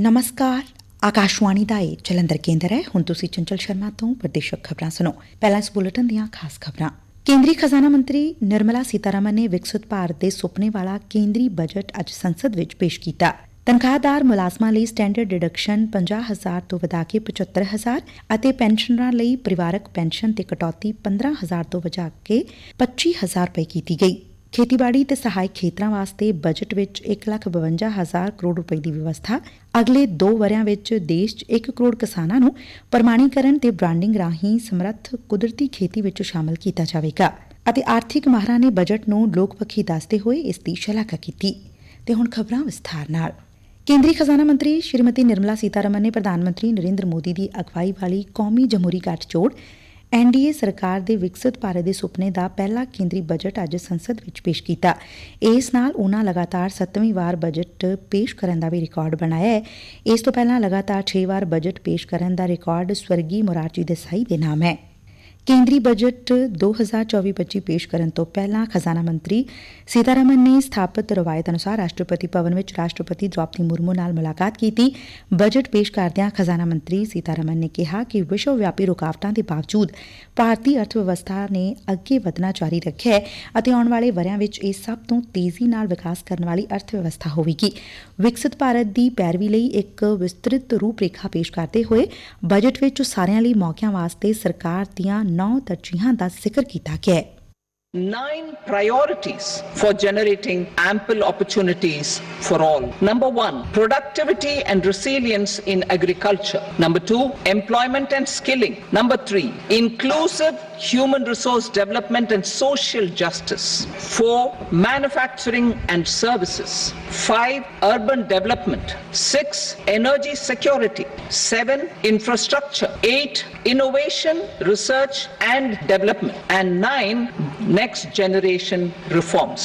ਨਮਸਕਾਰ ਆਕਾਸ਼ਵਾਣੀ ਦਾ ਇਹ ਜਲੰਧਰ ਕੇਂਦਰ ਹੈ ਹੁਣ ਤੁਸੀਂ ਚੰਚਲ ਸ਼ਰਮਾ ਤੋਂ ਪ੍ਰਦੇਸ਼ਕ ਖਬਰਾਂ ਸੁਣੋ ਪਹਿਲਾਂ ਇਸ ਬੁਲੇਟਿਨ ਦੀਆਂ ਖਾਸ ਖਬਰਾਂ ਕੇਂਦਰੀ ਖਜ਼ਾਨਾ ਮੰਤਰੀ ਨਿਰਮਲਾ ਸੀਤਾਰਮਨ ਨੇ ਵਿਕਸਿਤ ਭਾਰਤ ਦੇ ਸੁਪਨੇ ਵਾਲਾ ਕੇਂਦਰੀ ਬਜਟ ਅੱਜ ਸੰਸਦ ਵਿੱਚ ਪੇਸ਼ ਕੀਤਾ ਤਨਖਾਹਦਾਰ ਮੁਲਾਜ਼ਮਾਂ ਲਈ ਸਟੈਂਡਰਡ ਡਿਡਕਸ਼ਨ 50000 ਤੋਂ ਵਧਾ ਕੇ 75000 ਅਤੇ ਪੈਨਸ਼ਨਰਾਂ ਲਈ ਪਰਿਵਾਰਕ ਪੈਨਸ਼ਨ ਤੇ ਕਟੌਤੀ 15000 ਤੋਂ ਵਧਾ ਕੇ 25000 ਰੁਪਏ ਕੀਤੀ ਗਈ ਖੇਤੀਬਾੜੀ ਤੇ ਸਹਾਇਕ ਖੇਤਰਾਂ ਵਾਸਤੇ ਬਜਟ ਵਿੱਚ 152000 ਕਰੋੜ ਰੁਪਏ ਦੀ ਵਿਵਸਥਾ। ਅਗਲੇ 2 ਵਰਿਆਂ ਵਿੱਚ ਦੇਸ਼ 'ਚ 1 ਕਰੋੜ ਕਿਸਾਨਾਂ ਨੂੰ ਪ੍ਰਮਾਣੀਕਰਨ ਤੇ ਬ੍ਰਾਂਡਿੰਗ ਰਾਹੀਂ ਸਮਰੱਥ ਕੁਦਰਤੀ ਖੇਤੀ ਵਿੱਚ ਸ਼ਾਮਲ ਕੀਤਾ ਜਾਵੇਗਾ ਅਤੇ ਆਰਥਿਕ ਮਾਹਰਾਂ ਨੇ ਬਜਟ ਨੂੰ ਲੋਕਪੱਖੀ ਦੱਸਦੇ ਹੋਏ ਇਸ ਦੀ ਸ਼ਲਾਘਾ ਕੀਤੀ। ਤੇ ਹੁਣ ਖਬਰਾਂ ਵਿਸਥਾਰ ਨਾਲ। ਕੇਂਦਰੀ ਖਜ਼ਾਨਾ ਮੰਤਰੀ ਸ਼੍ਰੀਮਤੀ ਨਿਰਮਲਾ ਸੀਤਾਰਮਨ ਨੇ ਪ੍ਰਧਾਨ ਮੰਤਰੀ ਨਰਿੰਦਰ ਮੋਦੀ ਦੀ ਅਗਵਾਈ ਵਾਲੀ ਕੌਮੀ ਜਮਹੂਰੀ ਗੱਠਜੋੜ ਐਨਡੀਏ ਸਰਕਾਰ ਦੇ ਵਿਕਸਿਤ ਭਾਰਤ ਦੇ ਸੁਪਨੇ ਦਾ ਪਹਿਲਾ ਕੇਂਦਰੀ ਬਜਟ ਅੱਜ ਸੰਸਦ ਵਿੱਚ ਪੇਸ਼ ਕੀਤਾ। ਇਸ ਨਾਲ ਉਨ੍ਹਾਂ ਲਗਾਤਾਰ 7ਵੀਂ ਵਾਰ ਬਜਟ ਪੇਸ਼ ਕਰਨ ਦਾ ਵੀ ਰਿਕਾਰਡ ਬਣਾਇਆ ਹੈ। ਇਸ ਤੋਂ ਪਹਿਲਾਂ ਲਗਾਤਾਰ 6 ਵਾਰ ਬਜਟ ਪੇਸ਼ ਕਰਨ ਦਾ ਰਿਕਾਰਡ ਸਵਰਗੀ ਮੋਰਾਰਜੀ ਦੇਸਾਈ ਦੇ ਨਾਮ ਹੈ। ਕੇਂਦਰੀ ਬਜਟ 2024-25 ਪੇਸ਼ ਕਰਨ ਤੋਂ ਪਹਿਲਾਂ ਖਜ਼ਾਨਾ ਮੰਤਰੀ ਸੀਤਾਰਮਨ ਨੇ ਸਬਾਪਤ ਰਵਾਇਤ ਅਨੁਸਾਰ ਰਾਸ਼ਟਰਪਤੀ ਭਵਨ ਵਿਚ ਰਾਸ਼ਟਰਪਤੀ ਦ੍ਰੋਪਦੀ ਮੁਰਮੂ ਨਾਲ ਮੁਲਾਕਾਤ ਕੀਤੀ। ਬਜਟ ਪੇਸ਼ ਕਰਦਿਆਂ ਖਜ਼ਾਨਾ ਮੰਤਰੀ ਸੀਤਾਰਮਨ ਨੇ ਕਿਹਾ ਕਿ ਵਿਸ਼ਵ ਵਿਆਪੀ ਰੁਕਾਵਟਾਂ ਦੇ ਬਾਵਜੂਦ ਭਾਰਤੀ ਅਰਥ ਵਿਵਸਥਾ ਨੇ ਅੱਗੇ ਵਧਣਾ ਜਾਰੀ ਰੱਖਿਆ ਹੈ ਅਤੇ ਆਉਣ ਵਾਲੇ ਵਰਿਆਂ ਵਿੱਚ ਇਹ ਸਭ ਤੋਂ ਤੇਜ਼ੀ ਨਾਲ ਵਿਕਾਸ ਕਰਨ ਵਾਲੀ ਅਰਥ ਵਿਵਸਥਾ ਹੋਵੇਗੀ। ਵਿਕਸਿਤ ਭਾਰਤ ਦੀ ਪੈਰਵੀ ਲਈ ਇੱਕ ਵਿਸਤ੍ਰਿਤ ਰੂਪਰੇਖਾ ਪੇਸ਼ ਕਰਦੇ ਹੋਏ ਬਜਟ ਵਿੱਚ ਸਾਰਿਆਂ ਲਈ ਮੌਕਿਆਂ ਵਾਸਤੇ ਸਰਕਾਰ ਦੀਆਂ ਨੌ ਤਰਜੀਹਾਂ ਦਾ ਜ਼ਿਕਰ ਕੀਤਾ ਗਿਆ ਹੈ। Nine priorities for generating ample opportunities for all. Number one, productivity and resilience in agriculture. Number two, employment and skilling. Number three, inclusive human resource development and social justice. Four, manufacturing and services. Five, urban development. Six, energy security. Seven, infrastructure. Eight, innovation, research and development. And nine, next generation reforms.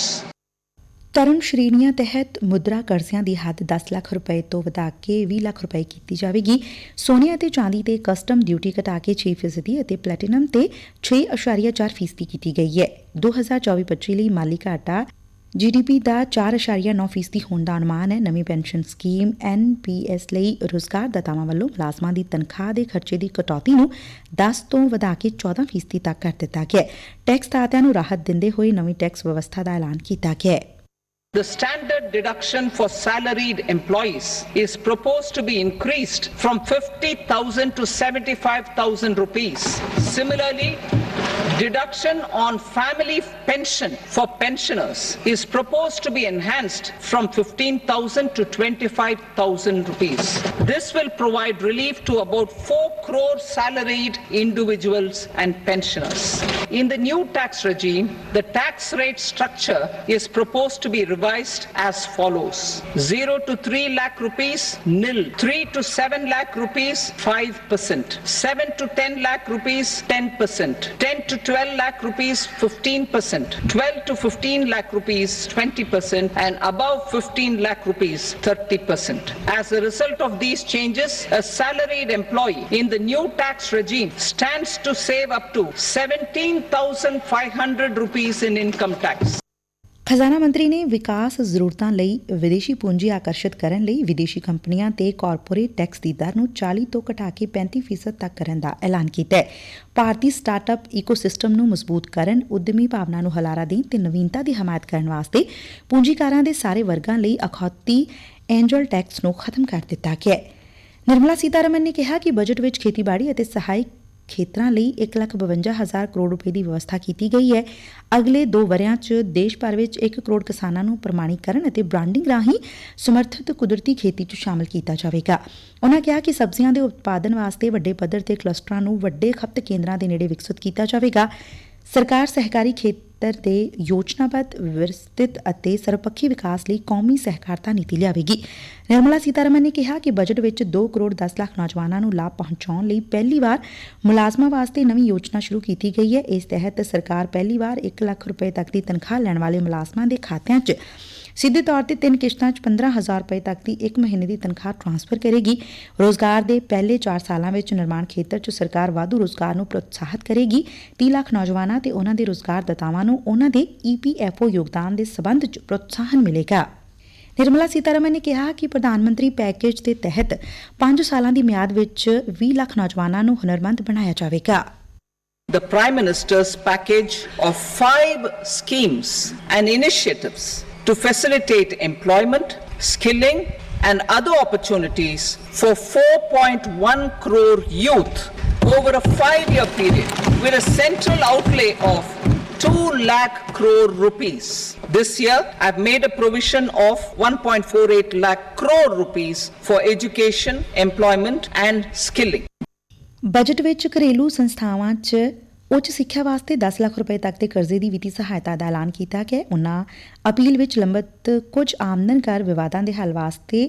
Tarun ਸ਼੍ਰੇਣੀਆਂ ਤਹਿਤ ਮੁਦਰਾ ਕਰਜ਼ਿਆਂ ਦੀ ਹੱਦ 10 ਲੱਖ ਰੁਪਏ ਤੋਂ ਵਧਾ ਕੇ 20 ਲੱਖ ਰੁਪਏ ਕੀਤੀ ਜਾਵੇਗੀ ਸੋਨੇ ਅਤੇ ਚਾਂਦੀ ਤੇ ਕਸਟਮ ਡਿਊਟੀ ਘਟਾ ਕੇ 6% ਅਤੇ ਪਲੈਟੀਨਮ ਤੇ 6.4% ਕੀਤੀ ਗਈ ਹੈ 2024-25 ਲਈ ਮਾਲੀ ਘਾਟਾ ਜੀਡੀਪੀ ਦਾ 4.9% ਹੋਣ ਦਾ ਅਨੁਮਾਨ ਹੈ। ਨਵੀਂ ਪੈਨਸ਼ਨ ਸਕੀਮ ਐਨਪੀਐਸ ਲਈ ਰੋਜ਼ਗਾਰ ਦਾਤਾਵਾਂ ਵੱਲੋਂ ਮੁਲਾਜ਼ਮਾਂ ਦੀ ਤਨਖਾਹ ਦੇ ਖਰਚੇ ਦੀ ਕਟੌਤੀ ਨੂੰ 10 ਤੋਂ ਵਧਾ ਕੇ 14% ਤੱਕ ਕਰ ਦਿੱਤਾ ਗਿਆ ਹੈ। ਟੈਕਸ ਦਾਤਿਆਂ ਨੂੰ ਰਾਹਤ ਦਿੰਦੇ ਹੋਏ ਨਵੀਂ ਟੈਕਸ ਵਿਵਸਥਾ ਦਾ ਐਲਾਨ ਕੀਤਾ ਗਿਆ ਹੈ। The standard deduction for salaried employees is proposed to be increased from 50,000 to 75,000 rupees. Similarly, deduction on family pension for pensioners is proposed to be enhanced from 15,000 to 25,000 rupees. This will provide relief to about 4 crore salaried individuals and pensioners. In the new tax regime, the tax rate structure is proposed to be revised as follows 0 to 3 lakh rupees nil 3 to 7 lakh rupees 5% 7 to 10 lakh rupees 10% 10 to 12 lakh rupees 15% 12 to 15 lakh rupees 20% and above 15 lakh rupees 30% as a result of these changes a salaried employee in the new tax regime stands to save up to 17500 rupees in income tax ਖਜ਼ਾਨਾ ਮੰਤਰੀ ਨੇ ਵਿਕਾਸ ਜ਼ਰੂਰਤਾਂ ਲਈ ਵਿਦੇਸ਼ੀ ਪੂੰਜੀ ਆਕਰਸ਼ਿਤ ਕਰਨ ਲਈ ਵਿਦੇਸ਼ੀ ਕੰਪਨੀਆਂ ਤੇ ਕਾਰਪੋਰੇਟ ਟੈਕਸ ਦੀ ਦਰ ਨੂੰ 40 ਤੋਂ ਘਟਾ ਕੇ 35% ਤੱਕ ਕਰਨ ਦਾ ਐਲਾਨ ਕੀਤਾ ਹੈ। ਭਾਰਤੀ ਸਟਾਰਟਅਪ ਇਕੋਸਿਸਟਮ ਨੂੰ ਮਜ਼ਬੂਤ ਕਰਨ, ਉਦਮੀ ਭਾਵਨਾ ਨੂੰ ਹਲਾਰਾ ਦੇਣ ਤੇ ਨਵੀਨਤਾ ਦੀ ਹਮਾਇਤ ਕਰਨ ਵਾਸਤੇ ਪੂੰਜੀਕਾਰਾਂ ਦੇ ਸਾਰੇ ਵਰਗਾਂ ਲਈ ਅਖੌਤੀ ਐਂਜਲ ਟੈਕਸ ਨੂੰ ਖਤਮ ਕਰ ਦਿੱਤਾ ਗਿਆ ਹੈ। ਨਿਰਮਲਾ ਸੀਤਾਰਮਨ ਨੇ ਕਿਹਾ ਕਿ ਬਜਟ ਵਿੱਚ ਖੇਤੀਬਾੜੀ ਅਤੇ ਸਹਾਇਕ ਖੇਤਰਾਂ ਲਈ 152000 ਕਰੋੜ ਰੁਪਏ ਦੀ ਵਿਵਸਥਾ ਕੀਤੀ ਗਈ ਹੈ। ਅਗਲੇ 2 ਵਰਿਆਂ 'ਚ ਦੇਸ਼ ਭਰ ਵਿੱਚ 1 ਕਰੋੜ ਕਿਸਾਨਾਂ ਨੂੰ ਪ੍ਰਮਾਣੀਕਰਨ ਅਤੇ ਬ੍ਰਾਂਡਿੰਗ ਰਾਹੀਂ ਸਮਰਥਿਤ ਕੁਦਰਤੀ ਖੇਤੀ 'ਚ ਸ਼ਾਮਲ ਕੀਤਾ ਜਾਵੇਗਾ। ਉਨ੍ਹਾਂ ਕਿਹਾ ਕਿ ਸਬਜ਼ੀਆਂ ਦੇ ਉਤਪਾਦਨ ਵਾਸਤੇ ਵੱਡੇ ਪੱਧਰ ਤੇ ਕਲਸਟਰਾਂ ਨੂੰ ਵੱਡੇ ਖਪਤ ਕੇਂਦਰਾਂ ਦੇ ਨੇੜੇ ਵਿਕਸਿਤ ਕੀਤਾ ਜਾਵੇਗਾ। ਸਰਕਾਰ ਸਹਿਕਾਰੀ ਖੇਤ ਖੇਤਰ ਦੇ ਯੋਜਨਾਬੱਧ ਵਿਸਤ੍ਰਿਤ ਅਤੇ ਸਰਵਪੱਖੀ ਵਿਕਾਸ ਲਈ ਕੌਮੀ ਸਹਿਕਾਰਤਾ ਨੀਤੀ ਲਿਆਵੇਗੀ। ਨਿਰਮਲਾ ਸੀਤਾਰਮਨ ਨੇ ਕਿਹਾ ਕਿ ਬਜਟ ਵਿੱਚ 2 ਕਰੋੜ 10 ਲੱਖ ਨੌਜਵਾਨਾਂ ਨੂੰ ਲਾਭ ਪਹੁੰਚਾਉਣ ਲਈ ਪਹਿਲੀ ਵਾਰ ਮੁਲਾਜ਼ਮਾਂ ਵਾਸਤੇ ਨਵੀਂ ਯੋਜਨਾ ਸ਼ੁਰੂ ਕੀਤੀ ਗਈ ਹੈ। ਇਸ ਤਹਿਤ ਸਰਕਾਰ ਪਹਿਲੀ ਵਾਰ 1 ਲੱਖ ਰੁਪਏ ਤੱਕ ਦੀ ਤਨਖਾਹ ਲੈਣ ਵਾਲੇ ਮੁਲਾਜ਼ਮਾਂ ਦੇ ਖਾਤਿਆਂ 'ਚ ਸਿੱਧੇ ਤੌਰ ਤੇ ਤਿੰਨ ਕਿਸ਼ਤਾਂ 'ਚ 15000 ਰੁਪਏ ਤੱਕ ਦੀ ਇੱਕ ਮਹੀਨੇ ਦੀ ਤਨਖਾਹ ਟ੍ਰਾਂਸਫਰ ਕਰੇਗੀ। ਰੋਜ਼ਗਾਰ ਦੇ ਪਹਿਲੇ 4 ਸਾਲਾਂ ਵਿੱਚ ਨਿਰਮਾਣ ਖੇਤਰ 'ਚ ਸਰਕਾਰ ਵਾਧੂ ਰੋਜ਼ਗਾਰ ਨੂੰ ਪ੍ਰੋਤਸਾਹਿਤ ਕਰੇਗੀ। 30 ਲੱਖ ਨੌਜਵਾਨਾਂ ਤੇ ਉਹਨਾਂ ਦੇ ਰੋਜ਼ਗਾਰ ਨੂੰ ਉਹਨਾਂ ਦੇ ਈਪੀਐਫਓ ਯੋਗਦਾਨ ਦੇ ਸਬੰਧ 'ਚ ਪ੍ਰੋਤਸਾਹਨ ਮਿਲੇਗਾ। ਨਿਰਮਲਾ ਸੀਤਾਰਮਨ ਨੇ ਕਿਹਾ ਕਿ ਪ੍ਰਧਾਨ ਮੰਤਰੀ ਪੈਕੇਜ ਦੇ ਤਹਿਤ 5 ਸਾਲਾਂ ਦੀ ਮਿਆਦ ਵਿੱਚ 20 ਲੱਖ ਨੌਜਵਾਨਾਂ ਨੂੰ ਹੁਨਰਮੰਦ ਬਣਾਇਆ ਜਾਵੇਗਾ। The Prime Minister's package of five schemes and initiatives to facilitate employment, skilling, and other opportunities for 4.1 crore youth over a five year period with a central outlay of 2 lakh crore rupees. This year, I've made a provision of 1.48 lakh crore rupees for education, employment, and skilling. Budget ਵਿੱਚ ਘਰੇਲੂ ਸੰਸਥਾਵਾਂ 'ਚ ਉੱਚ ਸਿੱਖਿਆ ਵਾਸਤੇ 10 ਲੱਖ ਰੁਪਏ ਤੱਕ ਦੇ ਕਰਜ਼ੇ ਦੀ ਵਿੱਤੀ ਸਹਾਇਤਾ ਦਾ ਐਲਾਨ ਕੀਤਾ ਗਿਆ ਹੈ। ਅਪੀਲ ਵਿੱਚ ਲੰਬਤ ਕੁਝ ਆਮਦਨ ਕਰ ਵਿਵਾਦਾਂ ਦੇ ਹੱਲ ਵਾਸਤੇ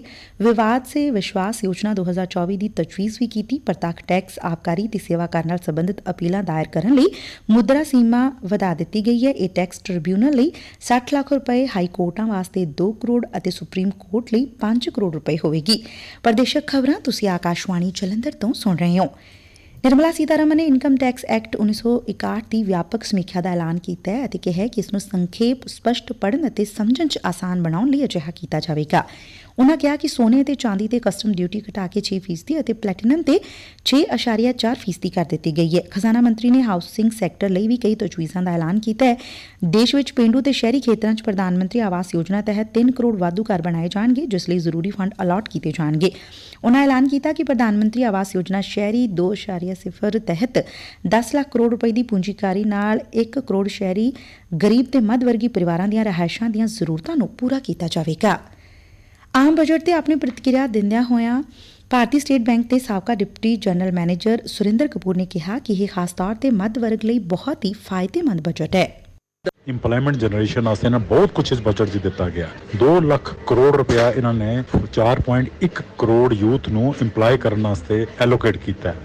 ਵਿਵਾਦ ਸੇ ਵਿਸ਼ਵਾਸ ਯੋਜਨਾ 2024 ਦੀ ਤਜਵੀਜ਼ ਵੀ ਕੀਤੀ। ਪ੍ਰਤੱਖ ਟੈਕਸ ਆਬਕਾਰੀ ਤੇ ਸੇਵਾ ਕਰ ਨਾਲ ਸੰਬੰਧਿਤ ਅਪੀਲਾਂ ਦਾਇਰ ਕਰਨ ਲਈ ਮੁਦਰਾ ਸੀਮਾ ਵਧਾ ਦਿੱਤੀ ਗਈ ਹੈ। ਇਹ ਟੈਕਸ ਟ੍ਰਿਬਿਊਨਲ ਲਈ 60 ਲੱਖ ਰੁਪਏ, ਹਾਈ ਕੋਰਟਾਂ ਵਾਸਤੇ 2 ਕਰੋੜ ਅਤੇ ਸੁਪਰੀਮ ਕੋਰਟ ਲਈ 5 ਕਰੋੜ ਰੁਪਏ ਹੋਵੇਗੀ। ਪ੍ਰਦੇਸ਼ਕ ਖਬਰਾਂ ਤੁਸੀਂ ਆਕਾਸ਼ਵਾਣੀ ਜਲੰਧਰ ਤੋਂ ਸੁਣ ਰਹੇ ਹੋ। ਨਿਰਮਲਾ ਸੀਤਾਰਮਨ ਨੇ ਇਨਕਮ ਟੈਕਸ ਐਕਟ 1961 ਦੀ ਵਿਆਪਕ ਸਮੀਖਿਆ ਦਾ ਐਲਾਨ ਕੀਤਾ ਹੈ ਅਤੇ ਕਿਹਾ ਕਿ ਇਸ ਨੂੰ ਸੰਖੇਪ, ਸਪਸ਼ਟ ਪੜ੍ਹਨ ਅਤੇ ਸਮਝਣ 'ਚ ਆਸਾਨ ਬਣਾਉਣ ਲਈ ਅਜਿਹਾ ਕੀਤਾ ਜਾਵੇਗਾ। ਉਨ੍ਹਾਂ ਕਿਹਾ ਕਿ ਸੋਨੇ ਅਤੇ ਚਾਂਦੀ ਤੇ ਕਸਟਮ ਡਿਊਟੀ ਘਟਾ ਕੇ 6% ਅਤੇ ਪਲੈਟੀਨਮ ਤੇ 6.4% ਕਰ ਦਿੱਤੀ ਗਈ ਹੈ। ਖਜ਼ਾਨਾ ਮੰਤਰੀ ਨੇ ਹਾਊਸਿੰਗ ਸੈਕਟਰ ਲਈ ਵੀ ਕਈ ਤਜਵੀਜ਼ਾਂ ਦਾ ਐਲਾਨ ਕੀਤਾ ਹੈ। ਦੇਸ਼ ਵਿੱਚ ਪੇਂਡੂ ਤੇ ਸ਼ਹਿਰੀ ਖੇਤਰਾਂ 'ਚ ਪ੍ਰਧਾਨ ਮੰਤਰੀ ਆਵਾਸ ਯੋਜਨਾ ਤਹਿਤ 3 ਕਰੋੜ ਵਾਧੂ ਘਰ ਬਣਾਏ ਜਾਣਗੇ, ਜਿਸ ਲਈ ਜ਼ਰੂਰੀ ਫੰਡ ਅਲਾਟ ਕੀਤੇ ਜਾਣਗੇ। ਉਨ੍ਹਾਂ ਐਲਾਨ ਕੀਤਾ ਕਿ ਪ੍ਰਧਾਨ ਮੰਤਰੀ ਆਵਾਸ ਯੋਜਨਾ ਸ਼ਹਿਰੀ 2.0 ਤਹਿਤ 10 ਲੱਖ ਕਰੋੜ ਰੁਪਏ ਦੀ ਪੂੰਜੀਕਾਰੀ ਨਾਲ 1 ਕਰੋੜ ਸ਼ਹਿਰੀ, ਗਰੀਬ ਤੇ ਮੱਧ ਵਰਗੀ ਪਰਿਵਾਰਾਂ ਦੀਆਂ ਰਿਹਾਇਸ਼ਾਂ ਦੀਆਂ ਜ਼ਰੂਰਤਾਂ ਨੂੰ ਪੂਰਾ ਕੀਤਾ ਜਾਵੇਗਾ। ਆਮ ਬਜਟ ਤੇ ਆਪਣੀ ਪ੍ਰਤੀਕਿਰਿਆ ਦਿੰਦਿਆਂ ਹੋਇਆਂ ਭਾਰਤੀ ਸਟੇਟ ਬੈਂਕ ਦੇ ਸਾਬਕਾ deputy general manager Surinder Kapoor ਨੇ ਕਿਹਾ ਕਿ ਇਹ ਖਾਸ ਤੌਰ ਤੇ ਮੱਧ ਵਰਗ ਲਈ ਬਹੁਤ ਹੀ ਫਾਇਦੇਮੰਦ ਬਜਟ ਹੈ। ਇੰਪਲੋਇਮੈਂਟ ਜਨਰੇਸ਼ਨ ਵਾਸਤੇ ਨਾ ਬਹੁਤ ਕੁਝ ਇਸ ਬਜਟ 'ਚ ਦਿੱਤਾ ਗਿਆ। 2 ਲੱਖ ਕਰੋੜ ਰੁਪਇਆ ਇਹਨਾਂ ਨੇ 4.1 ਕਰੋੜ ਯੂਥ ਨੂੰ ਇੰਪਲਾਈ ਕਰਨ ਵਾਸਤੇ ਐਲੋਕੇਟ ਕੀਤਾ ਹੈ।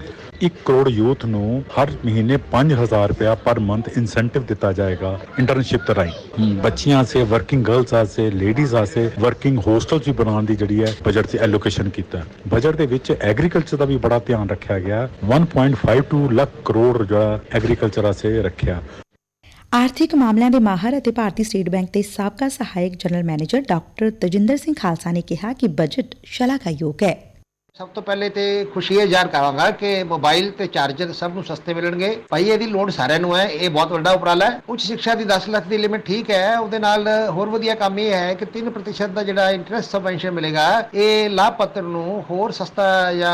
1 ਕਰੋੜ ਯੂਥ ਨੂੰ ਹਰ ਮਹੀਨੇ 5000 ਰੁਪਇਆ ਪਰ ਮੰਥ ਇਨਸੈਂਟਿਵ ਦਿੱਤਾ ਜਾਏਗਾ ਇੰਟਰਨਸ਼ਿਪ ਦੇ ਰਾਹੀਂ ਬੱਚੀਆਂ ਵਾਸਤੇ ਵਰਕਿੰਗ ਗਰਲਸ ਵਾਸਤੇ ਲੇਡੀਜ਼ ਵਾਸਤੇ ਵਰਕਿੰਗ ਹੋਸਟਲਸ ਵੀ ਬਣਾਉਣ ਦੀ ਜਿਹੜੀ ਹੈ ਬਜਟ 'ਚ ਐਲੋਕੇਸ਼ਨ ਕੀਤਾ। ਬਜਟ ਦੇ ਵਿੱਚ ਐਗਰੀਕਲਚਰ ਦਾ ਵੀ ਬੜਾ ਧਿਆਨ ਰੱਖਿਆ ਗਿਆ। 1.52 ਲੱਖ ਕਰੋੜ ਜਿਹੜਾ ਐਗਰੀਕਲਚਰ ਵਾਸਤੇ ਰੱਖਿਆ। ਆਰਥਿਕ ਮਾਮਲਿਆਂ ਦੇ ਮਾਹਰ ਅਤੇ ਭਾਰਤੀ ਸਟੇਟ ਬੈਂਕ ਦੇ ਸਾਬਕਾ ਸਹਾਇਕ general manager doctor Tajinder Singh Khalsa ਨੇ ਕਿਹਾ ਕਿ ਬਜਟ ਸ਼ਲਾਘਾਯੋਗ ਹੈ। ਸਭ ਤੋਂ ਪਹਿਲੇ ਤੇ ਖੁਸ਼ੀ ਇਹ ਜ਼ਾਹਰ ਕਰਾਂਗਾ ਕਿ ਮੋਬਾਈਲ ਤੇ ਚਾਰਜਰ ਸਭ ਨੂੰ ਸਸਤੇ ਮਿਲਣਗੇ। ਭਾਈ, ਇਹਦੀ ਲੋੜ ਸਾਰਿਆਂ ਨੂੰ ਹੈ, ਇਹ ਬਹੁਤ ਵੱਡਾ ਉਪਰਾਲਾ ਹੈ। ਉੱਚ ਸਿੱਖਿਆ ਦੀ 10 ਲੱਖ ਦੀ ਲਿਮਿਟ ਠੀਕ ਹੈ, ਉਹਦੇ ਨਾਲ ਹੋਰ ਵਧੀਆ ਕੰਮ ਇਹ ਹੈ ਕਿ 3% ਦਾ ਜਿਹੜਾ ਇੰਟਰਸਟ ਸਬਵੈਂਸ਼ਨ ਮਿਲੇਗਾ, ਇਹ ਲਾਭਪਾਤਰ ਨੂੰ ਹੋਰ ਸਸਤਾ ਜਾਂ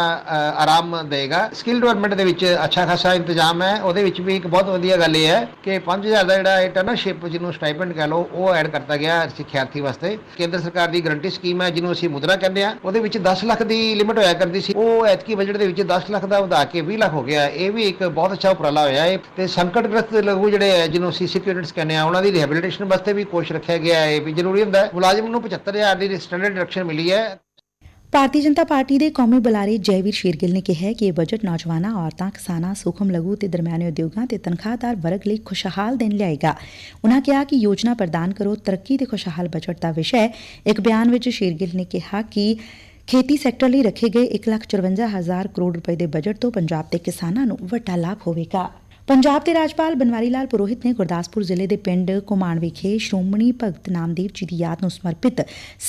ਆਰਾਮ ਦੇਗਾ। ਸਕਿੱਲ ਡਿਵੈਲਪਮੈਂਟ ਦੇ ਵਿੱਚ ਅੱਛਾ ਖਾਸਾ ਇੰਤਜ਼ਾਮ ਹੈ, ਉਹਦੇ ਵਿੱਚ ਵੀ ਇੱਕ ਬਹੁਤ ਵਧੀਆ ਗੱਲ ਇਹ ਹੈ ਕਿ 5000 ਦਾ ਜਿਹੜਾ ਇੰਟਰਨਸ਼ਿਪ ਜਿਹਨੂੰ ਸਟਾਈਪੈਂਡ ਕਹ ਲਓ, ਉਹ ਐਡ ਕਰਤਾ ਗਿਆ ਸਿੱਖਿਆਰਥੀ ਵਾਸਤੇ। ਕੇਂਦਰ ਸਰਕਾਰ ਦੀ ਗਰੰਟੀ ਸਕੀਮ ਹੈ, ਜਿਹਨੂੰ ਅਸੀਂ ਮੁਦਰਾ ਕਹਿੰਦੇ ਆ ਉਹਦੇ ਵਿੱਚ 10 ਲੱਖ ਦੀ ਲਿਮਿਟ ਹੋਇਆ ਕਰਦੀ ਸੀ। ਉਹ ਐਤਕੀ ਬਜਟ ਦੇ ਵਿੱਚ 10 ਲੱਖ ਦਾ ਵਧਾ ਕੇ 20 ਲੱਖ ਹੋ ਗਿਆ। ਇਹ ਵੀ ਇੱਕ ਬਹੁਤ ਅੱਛਾ ਉਪਰਾਲਾ ਹੋਇਆ ਹੈ ਤੇ ਸੰਕਟਗ੍ਰਸਤ ਲਘੂ ਜਿਹੜੇ ਹੈ ਜਿਹਨੂੰ ਅਸੀਂ ਸਿਕਿਉਰਿਟੀਜ਼ ਕਹਿੰਦੇ ਆ, ਉਹਨਾਂ ਦੀ ਰਿਹੈਬਿਲਿਟੇਸ਼ਨ ਵਾਸਤੇ ਵੀ ਕੋਸ਼ ਰੱਖਿਆ ਗਿਆ ਹੈ ਇਹ ਵੀ ਜ਼ਰੂਰੀ ਹੁੰਦਾ ਹੈ। ਮੁਲਾਜ਼ਮ ਨੂੰ 75000 ਦੀ ਸਟੈਂਡਰਡ ਡਿਡਕਸ਼ਨ ਮਿਲੀ ਹੈ। ਭਾਰਤੀ ਜਨਤਾ ਪਾਰਟੀ ਦੇ ਕੌਮੀ ਬੁਲਾਰੇ ਜੈਵੀਰ ਸ਼ੇਰਗਿੱਲ ਨੇ ਕਿਹਾ ਕਿ ਇਹ ਬਜਟ ਨੌਜਵਾਨਾਂ, ਔਰਤਾਂ, ਕਿਸਾਨਾਂ, ਸੂਖਮ ਲਘੂ ਤੇ ਦਰਮਿਆਨੇ ਉਦਯੋਗਾਂ ਤੇ ਤਨਖਾਹਦਾਰ ਵਰਗ ਲਈ ਖੁਸ਼ਹਾਲ ਦਿਨ ਲਿਆਏਗਾ। ਉਨ੍ਹਾਂ ਕਿਹਾ ਕਿ ਯੋਜਨਾ ਪ੍ਰਦਾਨ ਕਰੋ, ਤਰੱਕੀ ਤੇ ਖੁਸ਼ਹਾਲ ਬਜਟ ਦਾ ਵਿਸ਼ਾ ਹੈ। ਇੱਕ ਬਿਆਨ ਵਿੱਚ ਸ਼ੇਰਗਿੱਲ ਨੇ ਕਿਹਾ ਕਿ ਖੇਤੀ ਸੈਕਟਰ ਲਈ ਰੱਖੇ ਗਏ 1,54,000 ਕਰੋੜ ਰੁਪਏ ਦੇ ਬਜਟ ਤੋਂ ਪੰਜਾਬ ਦੇ ਕਿਸਾਨਾਂ ਨੂੰ ਵੱਡਾ ਲਾਭ ਹੋਵੇਗਾ। ਪੰਜਾਬ ਦੇ ਰਾਜਪਾਲ ਬਨਵਾਰੀ ਲਾਲ ਪੁਰੋਹਿਤ ਨੇ ਗੁਰਦਾਸਪੁਰ ਜ਼ਿਲ੍ਹੇ ਦੇ ਪਿੰਡ ਕੁਮਾਣ ਵਿਖੇ ਸ਼੍ਰੋਮਣੀ ਭਗਤ ਨਾਮਦੇਵ ਜੀ ਦੀ ਯਾਦ ਨੂੰ ਸਮਰਪਿਤ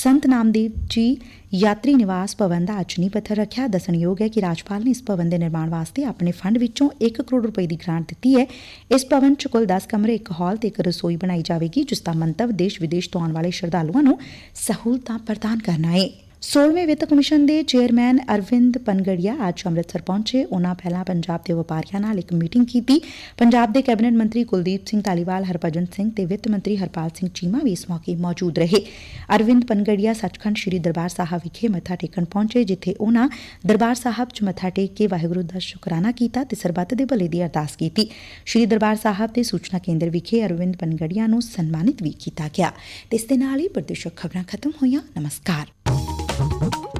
ਸੰਤ ਨਾਮਦੇਵ ਜੀ ਯਾਤਰੀ ਨਿਵਾਸ ਭਵਨ ਦਾ ਅੱਜ ਨੀਂਹ ਪੱਥਰ ਰੱਖਿਆ। ਦੱਸਣਯੋਗ ਹੈ ਕਿ ਰਾਜਪਾਲ ਨੇ ਇਸ ਭਵਨ ਦੇ ਨਿਰਮਾਣ ਵਾਸਤੇ ਆਪਣੇ ਫੰਡ ਵਿੱਚੋਂ 1 ਕਰੋੜ ਰੁਪਏ ਦੀ ਗ੍ਰਾਂਟ ਦਿੱਤੀ ਹੈ। ਇਸ ਭਵਨ 'ਚ ਕੁੱਲ 10 ਕਮਰੇ ਇੱਕ ਹਾਲ ਤੇ ਇੱਕ ਰਸੋਈ ਬਣਾਈ ਜਾਵੇਗੀ ਜਿਸ ਦਾ ਮੰਤਵ ਦੇਸ਼ ਵਿਦੇਸ਼ ਤੋਂ ਆਉਣ ਵਾਲੇ ਸ਼ਰਧਾਲੂਆਂ ਨੂੰ ਸਹੂਲਤਾਂ ਪ੍ਰਦਾਨ ਕਰਨਾ ਹੈ 16ਵੇਂ ਵਿੱਤ ਕਮਿਸ਼ਨ ਦੇ ਚੇਅਰਮੈਨ ਅਰਵਿੰਦ ਪਨਗੜੀਆ ਅੱਜ ਅੰਮ੍ਰਿਤਸਰ ਪਹੁੰਚੇ। ਉਹਨਾਂ ਪਹਿਲਾਂ ਪੰਜਾਬ ਦੇ ਵਪਾਰੀਆਂ ਨਾਲ ਇੱਕ ਮੀਟਿੰਗ ਕੀਤੀ। ਪੰਜਾਬ ਦੇ ਕੈਬਨਿਟ ਮੰਤਰੀ ਕੁਲਦੀਪ ਸਿੰਘ ਧਾਲੀਵਾਲ, ਹਰਭਜਨ ਸਿੰਘ ਤੇ ਵਿੱਤ ਮੰਤਰੀ ਹਰਪਾਲ ਸਿੰਘ ਚੀਮਾ ਵੀ ਇਸ ਮੌਕੇ ਮੌਜੂਦ ਰਹੇ। ਅਰਵਿੰਦ ਪਨਗੜੀਆ ਸੱਚਖੰਡ ਸ੍ਰੀ ਦਰਬਾਰ ਸਾਹਿਬ ਵਿਖੇ ਮੱਥਾ ਟੇਕਣ ਪਹੁੰਚੇ, ਜਿੱਥੇ ਉਹਨਾਂ ਦਰਬਾਰ ਸਾਹਿਬ 'ਚ ਮੱਥਾ ਟੇਕ ਕੇ ਵਾਹਿਗੁਰੂ ਦਾ ਸ਼ੁਕਰਾਨਾ ਕੀਤਾ ਤੇ ਸਰਬੱਤ ਦੇ ਭਲੇ ਦੀ ਅਰਦਾਸ ਕੀਤੀ। ਸ੍ਰੀ ਦਰਬਾਰ ਸਾਹਿਬ ਦੇ ਸੂਚਨਾ ਕੇਂਦਰ ਵਿਖੇ ਅਰਵਿੰਦ ਪਨਗੜੀਆ ਨੂੰ ਸਨਮਾਨਿਤ ਵੀ ਕੀਤਾ ਗਿਆ। ਤੇ ਇਸ ਦੇ ਨਾਲ ਹੀ ਪ੍ਰਦੇਸ਼ਕ ਖਬਰਾਂ ਖਤਮ ਹੋਈਆਂ। ਨਮਸਕਾਰ। Thank you.